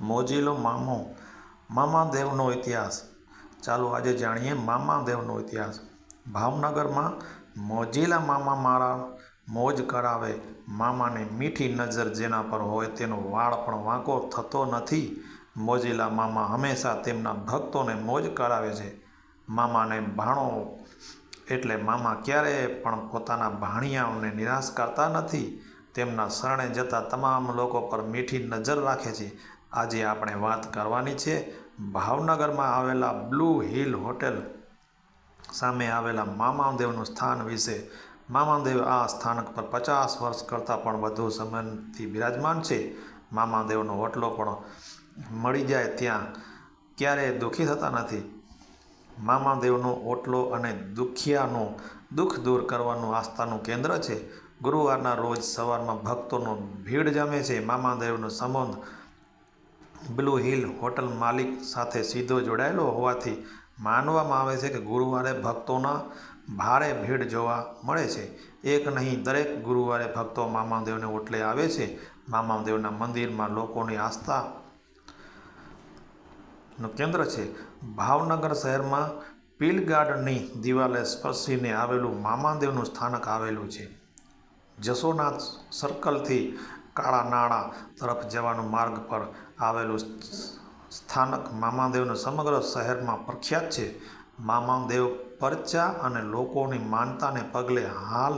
મોજીલો મામો. મામાદેવનો ઇતિહાસ. ચાલો આજે જાણીએ મામાદેવનો ઇતિહાસ. ભાવનગરમાં મોજીલા મામા મારા મોજ કરાવે. મામાની મીઠી નજર જેના પર હોય તેનો વાળ પણ વાંકો થતો નથી. મોજીલા મામા હંમેશા તેમના ભક્તોને મોજ કરાવે છે. મામાને ભાણો એટલે મામા ક્યારેય પણ પોતાના ભાણિયાઓને નિરાશ કરતા નથી. તેમના શરણે જતા તમામ લોકો પર મીઠી નજર રાખે છે. આજે આપણે વાત કરવાની છે ભાવનગરમાં આવેલા બ્લુ હિલ હોટેલ સામે આવેલા મામાદેવનું સ્થાન વિશે. મામાદેવ આ સ્થાનક પર પચાસ વર્ષ કરતાં પણ વધુ સમયથી બિરાજમાન છે. મામાદેવનો હોટલો પણ મળી જાય ત્યાં. ક્યારેય દુઃખી થતા નથી. મામાદેવનો ઓટલો અને દુખિયાનો દુઃખ દૂર કરવાનું આસ્થાનું કેન્દ્ર છે. ગુરુવારના રોજ સવારમાં ભક્તોનો ભીડ જમે છે. મામાદેવનો સંબંધ બ્લુ હિલ હોટલ માલિક સાથે સીધો જોડાયેલો હોવાથી માનવામાં આવે છે કે ગુરુવારે ભક્તોના ભારે ભીડ જોવા મળે છે. એક નહીં, દરેક ગુરુવારે ભક્તો મામાદેવને ઓટલે આવે છે. મામાદેવના મંદિરમાં લોકોની આસ્થાનું કેન્દ્ર છે. ભાવનગર શહેરમાં પીલગાર્ડની દિવાલે સ્પર્શીને આવેલું મામાદેવનું સ્થાનક આવેલું છે. જસોનાથ સર્કલથી કાળા નાણાં તરફ જવાનો માર્ગ પર આવેલું સ્થાનક મામાદેવનું સમગ્ર શહેરમાં પ્રખ્યાત છે. મામાદેવ પરચા અને લોકોની માનતાને પગલે હાલ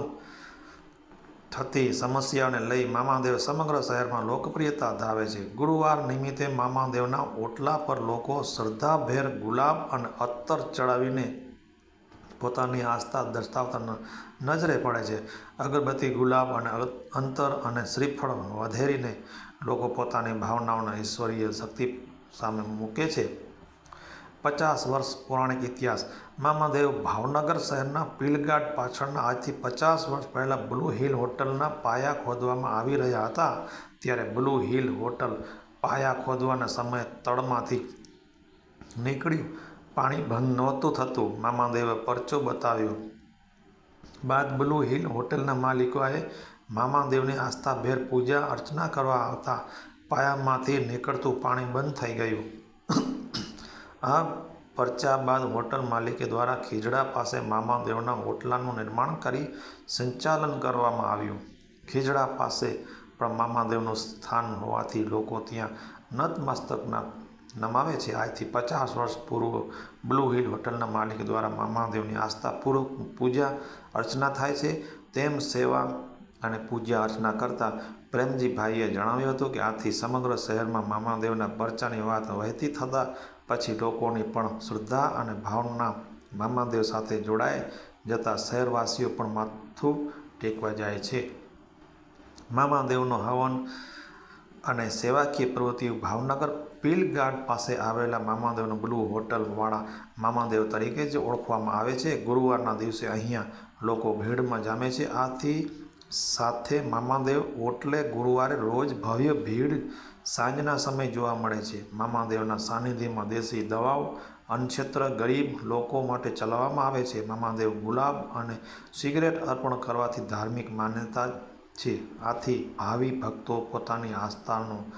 થતી સમસ્યાને લઈ મામાદેવ સમગ્ર શહેરમાં લોકપ્રિયતા ધાવે છે. ગુરુવાર નિમિત્તે મામાદેવના ઓટલા પર લોકો શ્રદ્ધાભેર ગુલાબ અને અત્તર ચડાવીને પોતાની આસ્થા દર્શાવતા નજરે પડે છે. અગરબત્તી, ગુલાબ અને અંતર અને શ્રીફળ વધેરીને લોકો પોતાની ભાવનાઓના ઈશ્વરીય શક્તિ સામે મૂકે છે. પચાસ વર્ષ પૌરાણિક ઇતિહાસ. મામાદેવ ભાવનગર શહેરના પીલગાડ પાછળના આજથી પચાસ વર્ષ પહેલાં બ્લુ હિલ હોટલના પાયા ખોદવામાં આવી રહ્યા હતા. ત્યારે બ્લુ હિલ હોટલ પાયા ખોદવાના સમયે તળમાંથી નીકળ્યું. પાણી બંધ નહોતું થતું. મામાદેવે પરચો બતાવ્યો. બાદ બ્લુ હિલ હોટલના માલિકોએ મામાદેવની આસ્થાભેર પૂજા અર્ચના કરવા આવતા પાયામાંથી નીકળતું પાણી બંધ થઈ ગયું. આ પરચા બાદ હોટલ માલિકે દ્વારા ખીજડા પાસે મામાદેવના હોટલાનું નિર્માણ કરી સંચાલન કરવામાં આવ્યું. ખીજડા પાસે પણ મામાદેવનું સ્થાન હોવાથી લોકો ત્યાં નતમસ્તકના નમાવે છે. આજથી પચાસ વર્ષ પૂર્વ બ્લુ હિલ હોટલના માલિક દ્વારા મામાદેવની આસ્થાપૂર્વક પૂજા અર્ચના થાય છે. તેમ સેવા અને પૂજા અર્ચના કરતા પ્રેમજીભાઈએ જણાવ્યું હતું કે આથી સમગ્ર શહેરમાં મામાદેવના પરચાની વાત વહેતી થતાં પછી લોકોની પણ શ્રદ્ધા અને ભાવના મામાદેવ સાથે જોડાઈ જતાં શહેરવાસીઓ પણ માથું ટેકવા જાય છે. મામાદેવનો હવન અને સેવાકીય પ્રવૃત્તિઓ ભાવનગર પીલ ગાર્ડ પાસે આવેલા મામાદેવનું બ્લુ હોટલવાળા મામાદેવ તરીકે જ ઓળખવામાં આવે છે. ગુરુવારના દિવસે અહીંયા લોકો ભીડમાં જામે છે. આથી સાથે મામાદેવ ઓટલે ગુરુવારે રોજ ભવ્ય ભીડ સાંજના સમયે જોવા મળે છે. મામાદેવના સાનિધ્યમાં દેશી દવાઓ અનક્ષેત્ર ગરીબ લોકો માટે ચલાવવામાં આવે છે. મામાદેવ ગુલાબ અને સિગરેટ અર્પણ કરવાથી ધાર્મિક માન્યતા છે. આથી ભાવિ ભક્તો પોતાની આસ્થાનું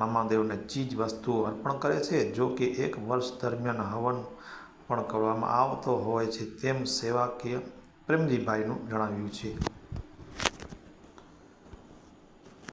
મામાદેવને ચીજ વસ્તુઓ અર્પણ કરે છે. જો કે એક વર્ષ દરમિયાન હવન પણ કરવામાં આવતો હોય છે તેમ સેવાકીય પ્રેમજીભાઈનું જણાવ્યું છે.